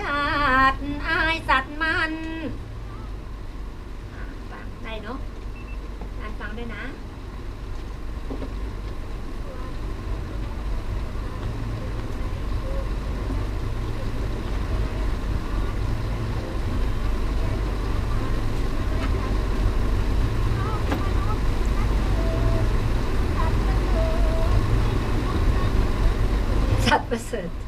ชาติอายสัตว์มันฟังได้เนาะอ่านฟังด้วยนะสัตว์ประเสริฐ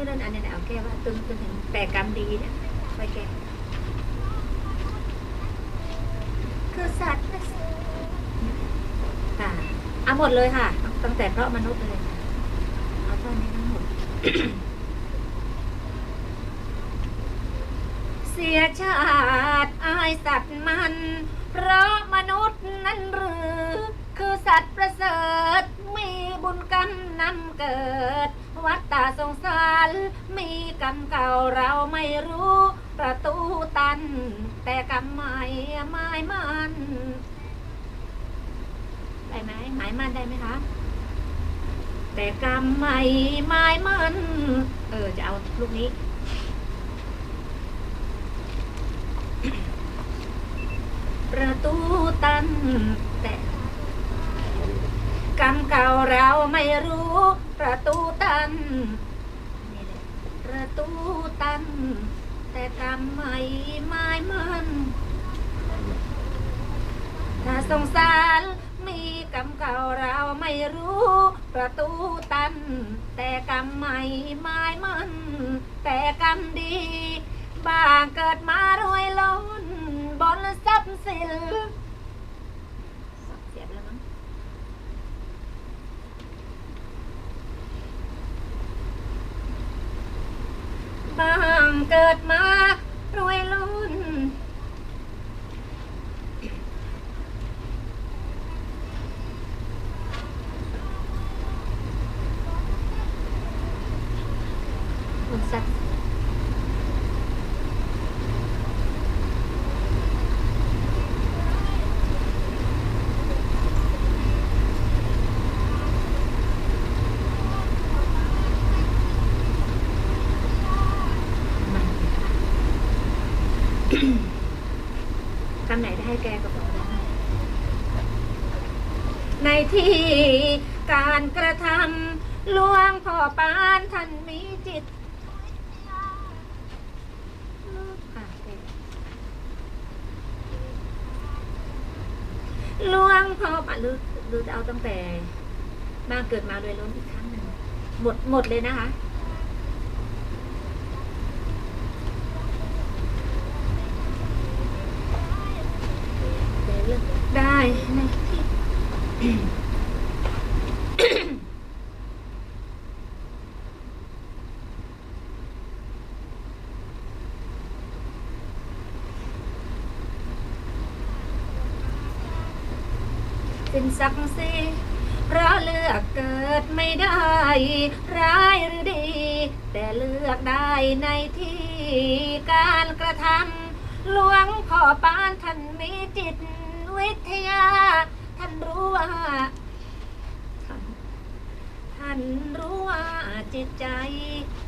ตั้งเรื่องอันนี้เอาแก้ว่าตึงตึงถึงแปลกรรมดีเนี่ยไปแก้คือสัตว์ค่ะเอาหมดเลยค่ะ ตั้งแต่เพราะมนุษย์เลยเอาท่อนนี้ทั้งหมดเสียชาติอายสัตว์มัน เพราะมนุษย์นั้นหรือ คือสัตว์ประเสริฐ มีบุญกรรมนำเกิด วัฏตาสงสาร มีกรรมเก่าเราไม่รู้ ประตูตัน แต่กรรมใหม่หมายมันได้ไหมหมายมันได้ไหมคะ แต่กรรมใหม่หมายมัน เออ จะเอาลูกนี้ประตูตันแต่กรรมเก่าเราไม่รู้ ประตูตัน ประตูตัน แต่กรรมใหม่ไม้มันถ้าสงสารมีกรรมเก่าเราไม่รู้ ประตูตัน แต่กรรมใหม่ไม้มัน แต่กรรมดี บางเกิดมารวยล้นบนทรัพย์สินเสียบแล้วมั้ง เกิดมารวยล้น บนทรัพย์ คำไหนได้ให้แกก็บอกได้ ที่การกระทำหลวงพ่อปานท่านมีจิตอะแกหลวงพ่อปานหรือหรือจะเอาตั้งแต่มาเกิดมาโดยล้นอีกครั้งหนึ่งหมดหมดเลยนะคะได้ในที่เป็น ศักดิ์ศรีเพราะเลือกเกิดไม่ได้ ร้ายหรือดี แต่เลือกได้ในที่การกระทำหลวงพ่อปานท่านมีจิตวิทยา ท่านรู้ว่าท่านท่านรู้ว่าจิตใจ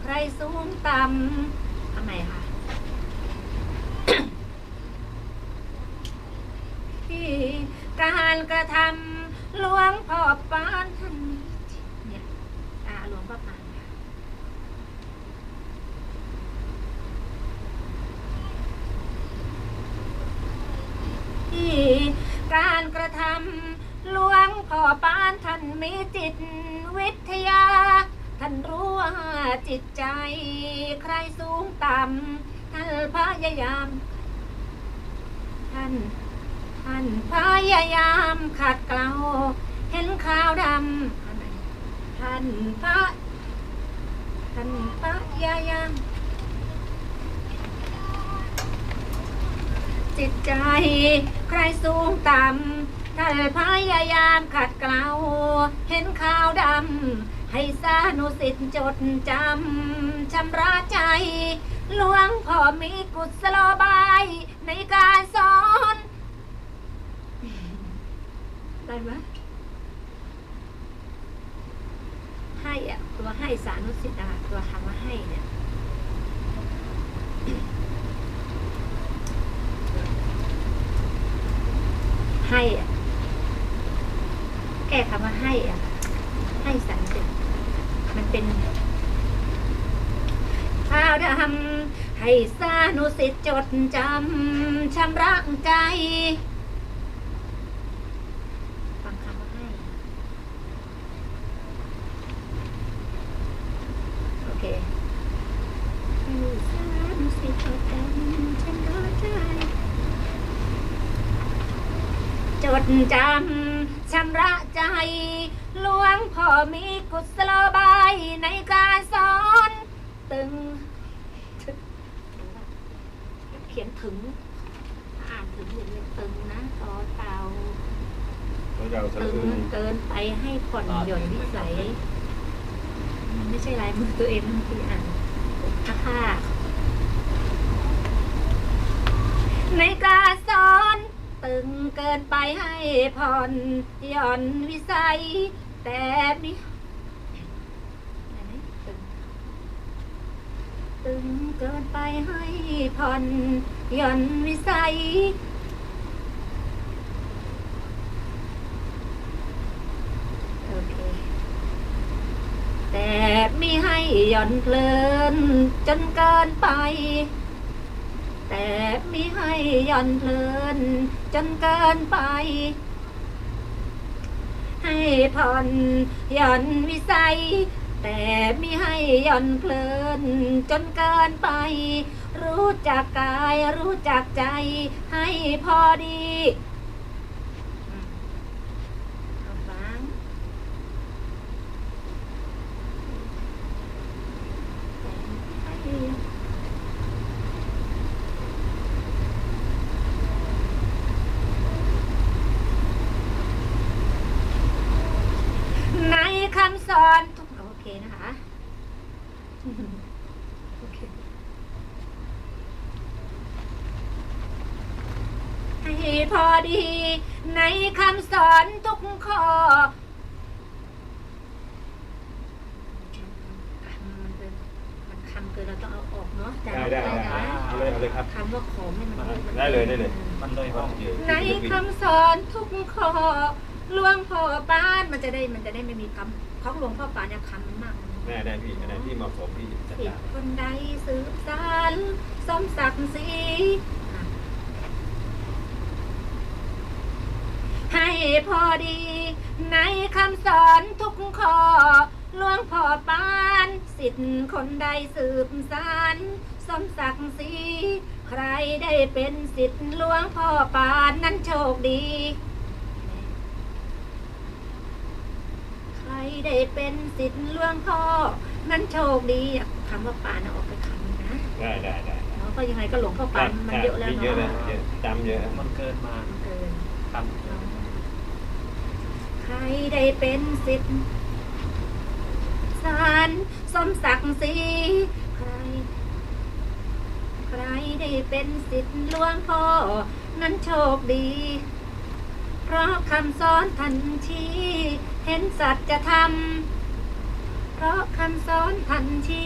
ใครสูงต่ำทำไมคะที่การกระทำ หลวงพ่อปานท่านมีจิตเนี่ยอาหลวงพ่อปานค่ะที่การกระทำหลวงพ่อปานท่านมีจิตวิทยา ท่านรู้ว่าจิตใจใครสูงต่ำท่านพยายามท่าน ท่านพยายามขัดเกลาเห็นขาวดำท่านพระท่านพยายาม จิตใจใครสูงต่ำท่านพยายามขัดเกลาเห็นขาวดำ ให้สานุสิทธิ์จดจำชำระใจหลวงพ่อมีกุศโลบายในการสอน ได้ไหมให้อะตัวให้สานุสิทธิ์อะตัวคำว่าให้เนี่ยให้อะแก้คำว่าให้อะให้สานุสิทธิ์มันเป็นข้าวดำให้สานุสิทธิ์จดจำชำระใจ ฟังคำว่าให้ โอเคให้สานุสิทธิ์จดจำชำระใจ จ ดจำชำระใจหลวงพ่อมีกุศโลบายในการสอนตึง เขียนถึง อ่านถึงอย่างนี้ตึงนะต่อเตาเราจะเอาสะตึอื้งเกินไปให้ผ่อนหย่อนวิสัยมันไม่ใช่ลายมือตัวเองบางทีอ่านค่ะค่ะในการสอน ตึงเกินไปให้ผ่อนหย่อนวิสัย แต่มีอะไรนะตึงตึงเกินไปให้ผ่อนหย่อนวิสัยโอเคแต่ไม่ให้หย่อนเพลินจนเกินไป แต่ไม่ให้ย่อนเพลิน จนเกินไป ให้ผ่อนย่อนวิสัย แต่ไม่ให้ย่อนเพลิน จนเกินไป รู้จักกายรู้จักใจ ให้พอดีอืมเอาฟัง ใน คำสอนทุกโอเคนะคะโอเคให้พอดี ในคำสอนทุกข้อมันเป็นมันคำเกินเราต้องเอาออกเนาะแต่ได้ได้ได้นะเอาเลยเอาเลยครับคำว่าขอไม่มันได้เลยได้เลย มันเลยห้องเดียวในคำสอนทุกข้อ หลวงพ่อปานมันจะได้มันจะได้ไม่มีคำของหลวงพ่อปานเนี่ยคำมันมากแม่ได้พี่อันไหนที่เหมาะสมพี่จัดสิการคนใดสืบสารสมศักดิ์ศรีอะให้พอดี ในคำสอนทุกข้อหลวงพ่อปานสิทธิ์คนใดสืบสารสมศักดิ์ศรีใครได้เป็นสิทธิ์หลวงพ่อปานนั้นโชคดี ใคร ได้เป็นสิทธิ์หลวงพ่อ นั้นโชคดีอะคำว่าปานเอาออกไปคำหนึ่งนะได้ได้ได้เนาะก็ยังไงก็หลวงพ่อปานมันเยอะแล้วเยอะนะเนาะเยอะจำเยอะมันเกินมามันเกินครับใครได้เป็นสิทธิ์สารสมศักดิ์ศรีใคร ใครได้เป็นสิทธิ์หลวงพ่อ นั้นโชคดี เพราะคำสอนทันทีเห็นสัจธรรมเพราะคำสอนทันที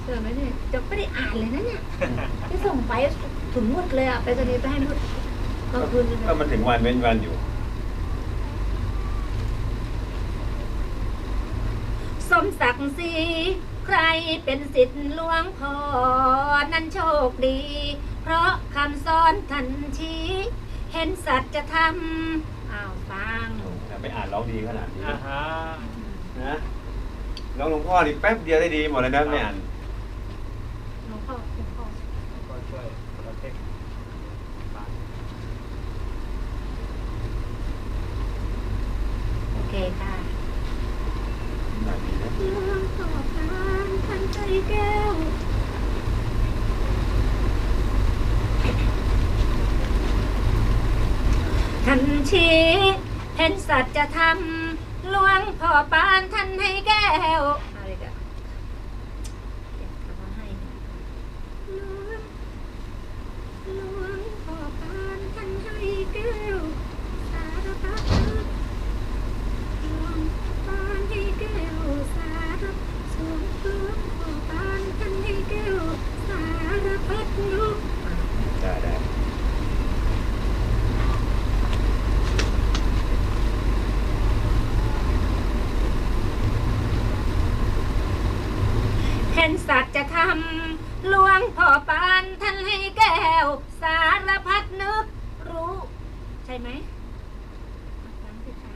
เสื่อไหมเนี่ยจะไม่ได้อ่านเลยนะเนี่ยที่ส่งไปถึงหมดเลยอะไปตอนนี้ไปให้นุชก็คืนก็มันถึงวันเว้นวันอยู่ สมศักดิ์ศรีใครเป็นสิทธิ์หลวงพ่อนั้นโชคดี เพราะคำสอนทันที เห็นสัจธรรมอ้าวฟังไปอ่านร้องดีขนาดนี้อ่าฮะนะร้องหลวงพ่อนี่แป๊บเดียวได้ดีหมดเลยนะไม่อ่านหลวงพ่อหลวงพ่อก็ช่วยประเทศบางโอเคค่ะหน่อยดีนะ หลวงพ่อพานทันใจแก้ว ทัน ชีเห็นสัจธรรมหลวงพ่อปานท่านให้แก้วอะไรกันเดี๋ยวคำว่าให้เนี่ยหลวงหลวงพ่อปานท่านให้แก้ว สารพัดนึกหลวงพ่อปานให้แก้วสา ห็นสัจธรรมหลวงพ่อปานท่านให้แก้ว สารพัดนึกรู้ ใช่ ไหมฟังสิคะ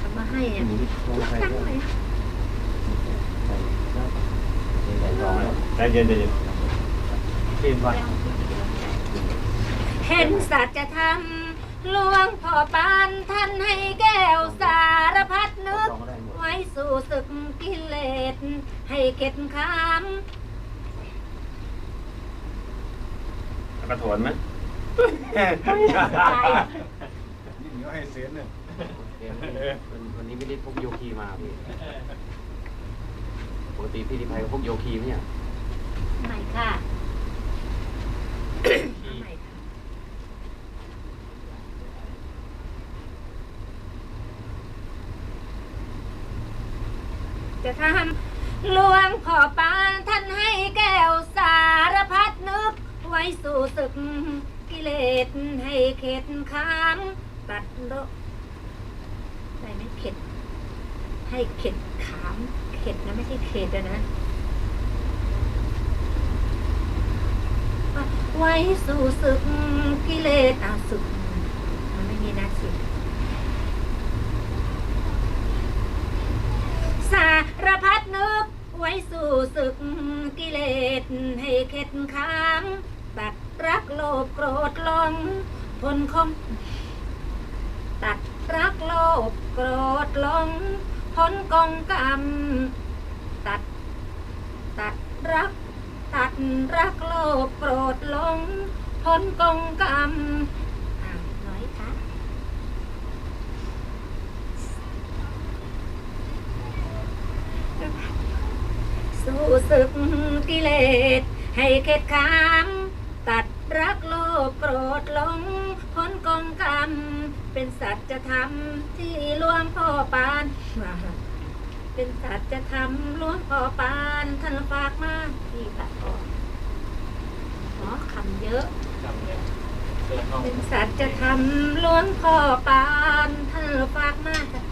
ทำมาให้อะตั้งเลยใจเย็นใจเย็นเรียนวันเห็นสัจธรรมหลวงพ่อปานท่านให้แก้ว กกิเลสให้เข็ดขามเอากระโถนไหมยิ่งน้อยให้เสียเนี่ยวันนี้ไม่ได้พกโยคีมาพี่ปกติพี่ดิภัยก็พกโยคีไหมเนี่ยใหม่ค่ะเอาใหม่ค่ะ จะทำหลวงพ่อปานท่านให้แก้วสารพัดนึก ไว้สู่ศึกกิเลสให้เข็ดขามตัดโลกได้ไหมเข็ด ให้เข็ดขามเข็ดนะไม่ใช่เข็ดอะนะ ไว้สู่ศึกกิเลสอาศึกมันไม่มีนะศึ สารพัดนึก ไว้สู่ศึกกิเลสให้เข็ดขามตัดรักโลภโกรธหลงผลคมตัดรักโลภโกรธหลงผลกองกรรม ตัด ตัดรัก ตัดรักโลภโกรธหลงผลกองกรรมอ้าวน้อยคะ สู้ศึกกิเลส ให้เข็ดขาม ตัดรักโลภโกรธหลงพ้นกองกรรม เป็นสัจธรรมที่หลวงพ่อปาน เป็นสัจธรรมหลวงพ่อปานท่านฝากมาที่ตัดออกอ๋อคำเยอะจำเนี่ยเกินห้องเป็นสัจธรรมหลวงพ่อปานท่านฝากมาจาก